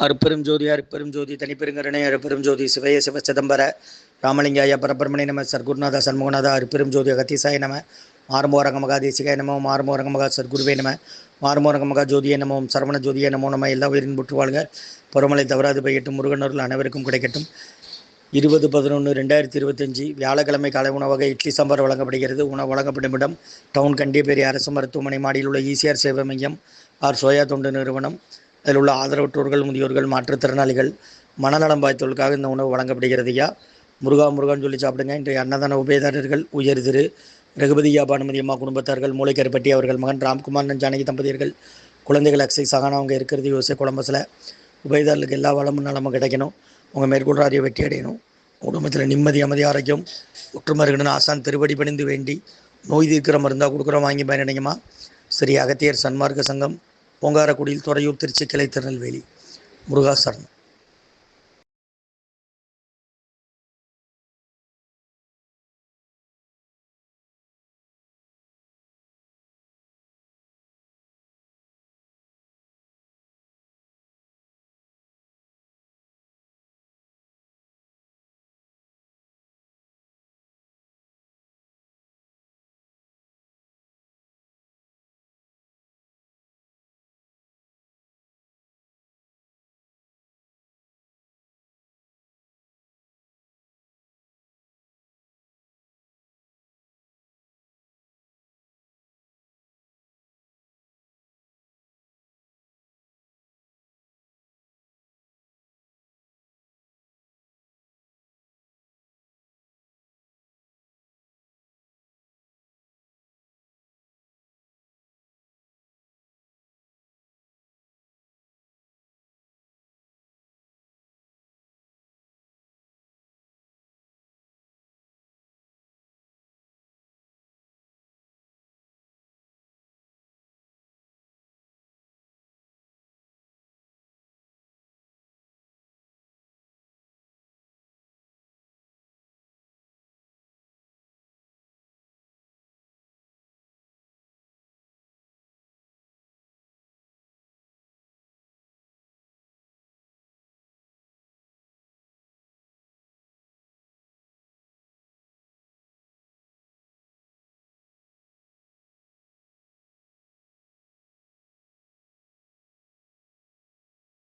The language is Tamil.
அருப்பெரும் ஜோதி அருப்பெரும் ஜோதி தனிப்பெருங்கருணை அருப்பெரும் ஜோதி சிவய சிவ சிதம்பர ராமலிங்காய பரபிரமணி நம சர்க்குருநாத சண்முகநாத அருப்பெரும் ஜோதி அகத்தீசாய நம மாறுமோரங்க மகா தேசிகாய நமோ மாறுமோரங்க மகா சர்க்குருவே நம மாறுமோரங்க மகா நமோம் சரவண ஜோதிய நமோ நம்ம எல்லா உயிரின் புற்று வாழ்க. பருமலை தவறாது பெய்யட்டும் முருகனூரில் அனைவருக்கும் கிடைக்கட்டும். இருபது பதினொன்று ரெண்டாயிரத்தி இருபத்தஞ்சி வியாழக்கிழமை காலை உணவாக இட்லி சாம்பார் வழங்கப்படுகிறது. உணவு வழங்கப்படும் இடம் டவுன் கண்டியப்பேரி அரசு மருத்துவமனை மாடியில் உள்ள ஈசிஆர் சேவை மையம் ஆர் சோயா தொண்டு நிறுவனம் அதில் உள்ள ஆதரவற்றோர்கள் முதியோர்கள் மாற்றுத்திறனாளிகள் மனநலம் பாய்த்தவர்களுக்காக இந்த உணவு வழங்கப்படுகிறது ஐயா. முருகா முருகான்னு சொல்லி சாப்பிடுங்க. இன்றைய அன்னதான உபயதாரர்கள் உயர் திரு ரகுபதி பானுமதி அம்மா குடும்பத்தார்கள் மூளைக்கருப்பட்டி அவர்கள் மகன் ராம்குமார் ஜானகி தம்பதியர்கள் குழந்தைகள் அக்ஸை சகானா அவங்க இருக்கிறது யோசை குழம்பஸில் உபயதாரர்களுக்கு எல்லா வளமும் நலமும் கிடைக்கணும். அவங்க மேற்கொள்கிற அறிய வெற்றி அடையணும். குடும்பத்தில் நிம்மதி அமைதி ஆரோக்கியம் ஒற்றுமை இருக்கணும்னு ஆசான் திருவடி பணிந்து வேண்டி நோய் தீர்க்கிற மருந்தாக கொடுக்குறோம் வாங்கி பயனடைங்கம்மா. ஸ்ரீ அகத்தியர் சன்மார்க்க சங்கம். பொங்காரக்குடியில் துறையூர் திருச்சி கிளை திருநெல்வேலி முருகாசரணம்.